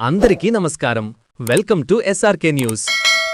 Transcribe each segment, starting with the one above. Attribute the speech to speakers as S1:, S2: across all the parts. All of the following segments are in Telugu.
S1: అందరికీ నమస్కారం. Welcome to SRK news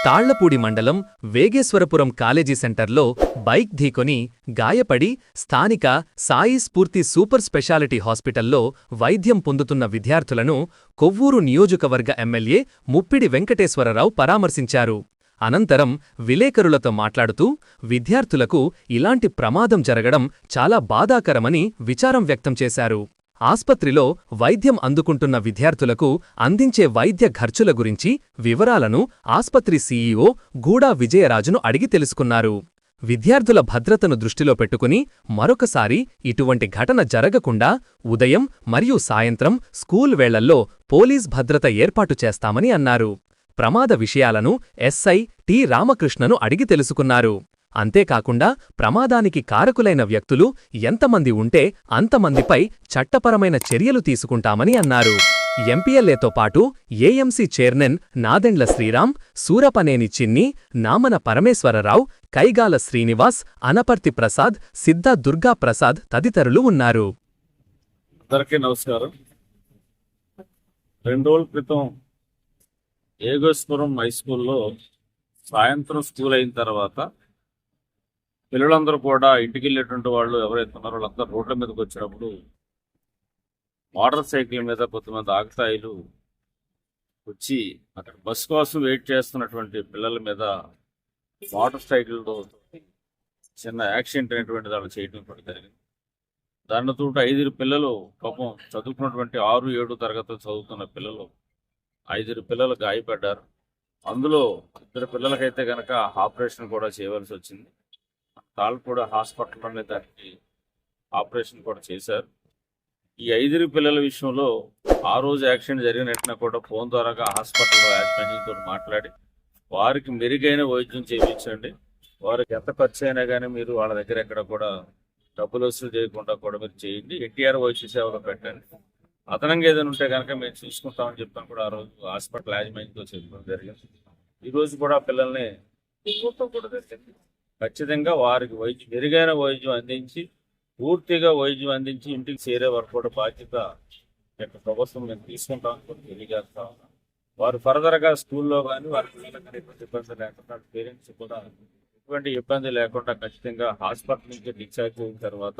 S1: Tallapudi మండలం వేగేశ్వరపురం కాలేజీ సెంటర్లో బైక్ ఢీకొని గాయపడి స్థానిక సాయి స్ఫూర్తి సూపర్ స్పెషాలిటీ హాస్పిటల్లో వైద్యం పొందుతున్న విద్యార్థులను కొవ్వూరు నియోజకవర్గ ఎమ్మెల్యే ముప్పిడి వెంకటేశ్వరరావు పరామర్శించారు. అనంతరం విలేకరులతో మాట్లాడుతూ విద్యార్థులకు ఇలాంటి ప్రమాదం జరగడం చాలా బాధాకరమని విచారం వ్యక్తం చేశారు. ఆస్పత్రిలో వైద్యం అందుకుంటున్న విద్యార్థులకు అందించే వైద్య ఖర్చుల గురించి వివరాలను ఆస్పత్రి సీఈఓ గూడా విజయరాజును అడిగి తెలుసుకున్నారు. విద్యార్థుల భద్రతను దృష్టిలో పెట్టుకుని మరొకసారి ఇటువంటి ఘటన జరగకుండా ఉదయం మరియు సాయంత్రం స్కూల్ వేళల్లో పోలీస్ భద్రత ఏర్పాటు చేస్తామని అన్నారు. ప్రమాద విషయాలను ఎస్ఐ టి రామకృష్ణను అడిగి తెలుసుకున్నారు. అంతేకాకుండా ప్రమాదానికి కారకులైన వ్యక్తులు ఎంతమంది ఉంటే అంతమందిపై చట్టపరమైన చర్యలు తీసుకుంటామని అన్నారు. ఎంపీఎల్ఏతో పాటు ఏఎంసీ చైర్మన్ నాదెండ్ల శ్రీరామ్ సూరపనేని చిన్ని నామన పరమేశ్వరరావు కైగాల శ్రీనివాస్ అనపర్తి ప్రసాద్ సిద్ధ దుర్గా ప్రసాద్ తదితరులు ఉన్నారు.
S2: అందరికీ నమస్కారం. రెండు రోజుల క్రితం ఏగోస్పురం హై స్కూల్లో సాయంత్రం స్కూల్ అయిన తర్వాత పిల్లలందరూ కూడా ఇంటికి వెళ్ళేటువంటి వాళ్ళు ఎవరైతే ఉన్నారో వాళ్ళందరూ రోడ్ల మీదకి వచ్చినప్పుడు మోటార్ సైకిల్ మీద కొంతమంది ఆగతాయిలు వచ్చి అక్కడ బస్ కోసం వెయిట్ చేస్తున్నటువంటి పిల్లల మీద మోటార్ సైకిల్తో చిన్న యాక్సిడెంట్ అనేటువంటి దాన్ని చేయడం కూడా జరిగింది దానితో ఐదుగురు పిల్లలు పాపం చదువుకున్నటువంటి ఆరు ఏడు తరగతులు చదువుతున్న పిల్లలు ఐదుగురు పిల్లలు గాయపడ్డారు. అందులో ఇద్దరు పిల్లలకైతే కనుక ఆపరేషన్ కూడా చేయవలసి వచ్చింది. వాళ్ళు కూడా హాస్పిటల్లోనే దానికి ఆపరేషన్ కూడా చేశారు. ఈ ఐదుగురు పిల్లల విషయంలో ఆ రోజు యాక్సిడెంట్ జరిగినట్టున కూడా ఫోన్ ద్వారాగా హాస్పిటల్లో యాజమాన్యంతో మాట్లాడి వారికి మెరుగైన వైద్యం చేయించండి. వారికి ఎంత ఖర్చు అయినా కానీ మీరు వాళ్ళ దగ్గర ఎక్కడ కూడా డబ్బులు వసూలు చేయకుండా కూడా మీరు చేయండి. ఎన్టీఆర్ వైద్య సేవలో పెట్టండి. అదనంగా ఏదైనా ఉంటే కనుక మేము చూసుకుంటామని చెప్పాను కూడా ఆ రోజు హాస్పిటల్ యాజమాన్యంతో చెప్పడం జరిగింది. ఈరోజు కూడా పిల్లల్ని కూడా ఖచ్చితంగా వారికి వైద్యం మెరుగైన వైద్యం అందించి పూర్తిగా వైద్యం అందించి ఇంటికి చేరే వరకు కూడా బాధ్యత యొక్క ప్రభుత్వం మేము తీసుకుంటామని కూడా తెలియజేస్తా ఉన్నాం. వారు ఫర్దర్గా స్కూల్లో కానీ వారి పిల్లలకు కానీ ఎటువంటి ఇబ్బంది లేకుండా పేరెంట్స్ కూడా ఎటువంటి ఇబ్బంది లేకుండా ఖచ్చితంగా హాస్పిటల్ నుంచి డిశ్చార్జ్ అయిన తర్వాత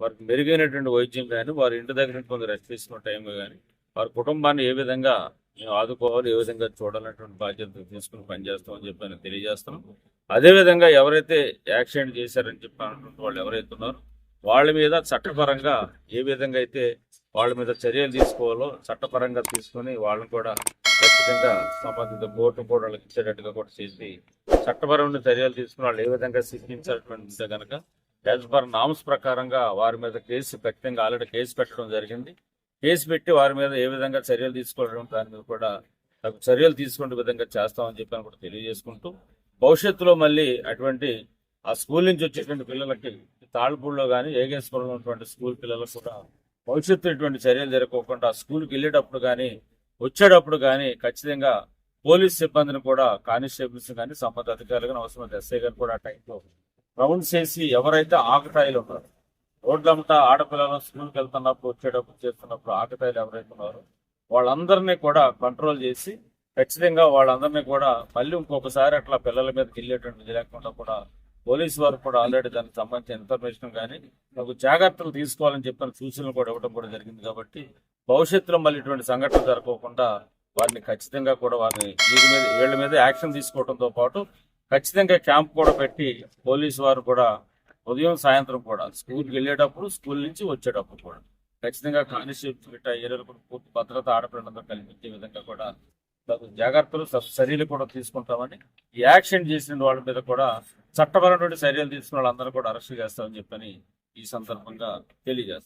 S2: వారికి మెరుగైనటువంటి వైద్యం కానీ వారి ఇంటి దగ్గర కొంత రెస్ట్ తీసుకున్న టైం కానీ వారి కుటుంబాన్ని ఏ విధంగా మేము ఆదుకోవాలి ఏ విధంగా చూడాలనేటువంటి బాధ్యత తీసుకుని పనిచేస్తామని చెప్పి నేను తెలియజేస్తున్నాం అదేవిధంగా ఎవరైతే యాక్సిడెంట్ చేశారని చెప్పినటువంటి వాళ్ళు ఎవరైతే ఉన్నారో వాళ్ళ మీద చట్టపరంగా ఏ విధంగా అయితే వాళ్ళ మీద చర్యలు తీసుకోవాలో చట్టపరంగా తీసుకొని వాళ్ళని కూడా ఖచ్చితంగా సంబంధిత కోర్టు కూడా వాళ్ళకి ఇచ్చేటట్టుగా కూడా చేసి చట్టపరమైన చర్యలు తీసుకుని వాళ్ళు ఏ విధంగా శిక్షించాలంటే కనుక యాజ్ పర్ నామ్స్ ప్రకారంగా వారి మీద కేసు ఖచ్చితంగా ఆల్రెడీ కేసు పెట్టడం జరిగింది. కేసు పెట్టి వారి మీద ఏ విధంగా చర్యలు తీసుకోవడం దాని మీద కూడా తగు చర్యలు తీసుకునే విధంగా చేస్తామని చెప్పి కూడా తెలియజేసుకుంటూ భవిష్యత్తులో మళ్ళీ అటువంటి ఆ స్కూల్ నుంచి వచ్చేటువంటి పిల్లలకి తాళ్ళపూడిలో కానీ ఏగేశ్వరంలో ఉన్నటువంటి స్కూల్ పిల్లలకు కూడా భవిష్యత్తు ఇటువంటి చర్యలు జరగకుండా ఆ స్కూల్కి వెళ్ళేటప్పుడు కానీ వచ్చేటప్పుడు కానీ ఖచ్చితంగా పోలీస్ సిబ్బందిని కూడా కానిస్టేబుల్స్ కానీ సంబంధ అధికారులు కానీ అవసరమైతే ఎస్ఐ గారు కూడా ఆ టైంలో రౌండ్ చేసి ఎవరైతే ఆకటాయిలు ఉన్నారో రోడ్లంతా ఆడపిల్లలు స్కూల్కి వెళ్తున్నప్పుడు వచ్చేటప్పుడు చేస్తున్నప్పుడు ఆకతాయిలు ఎవరైతే ఉన్నారో వాళ్ళందరినీ కూడా కంట్రోల్ చేసి ఖచ్చితంగా వాళ్ళందరినీ కూడా మళ్ళీ ఇంకొకసారి అట్లా పిల్లల మీదకి వెళ్ళేటువంటిది లేకుండా కూడా పోలీసు వారు కూడా ఆల్రెడీ దానికి సంబంధించిన ఇన్ఫర్మేషన్ కానీ నాకు జాగ్రత్తలు తీసుకోవాలని చెప్పిన సూచనలు కూడా ఇవ్వడం కూడా జరిగింది కాబట్టి భవిష్యత్తులో మళ్ళీ ఇటువంటి సంఘటనలు జరగకుండా వారిని ఖచ్చితంగా కూడా వారిని వీరి మీద వీళ్ళ మీద యాక్షన్ తీసుకోవడంతో పాటు ఖచ్చితంగా క్యాంప్ కూడా పెట్టి పోలీసు వారు కూడా ఉదయం సాయంత్రం కూడా. స్కూల్కి వెళ్ళేటప్పుడు స్కూల్ నుంచి వచ్చేటప్పుడు కూడా. ఖచ్చితంగా కానిస్టేబుల్ గిట్ట ఏరియాలో కూడా పూర్తి భద్రత ఆడపిల్లలందరూ కల్పించే విధంగా కూడా తగు జాగ్రత్తలు చర్యలు కూడా తీసుకుంటామని ఈ యాక్షన్ చేసిన వాళ్ళ మీద కూడా చట్టపరమైనటువంటి చర్యలు తీసుకున్న వాళ్ళందరూ కూడా అరెస్ట్ చేస్తామని చెప్పని ఈ సందర్భంగా తెలియజేస్తాం.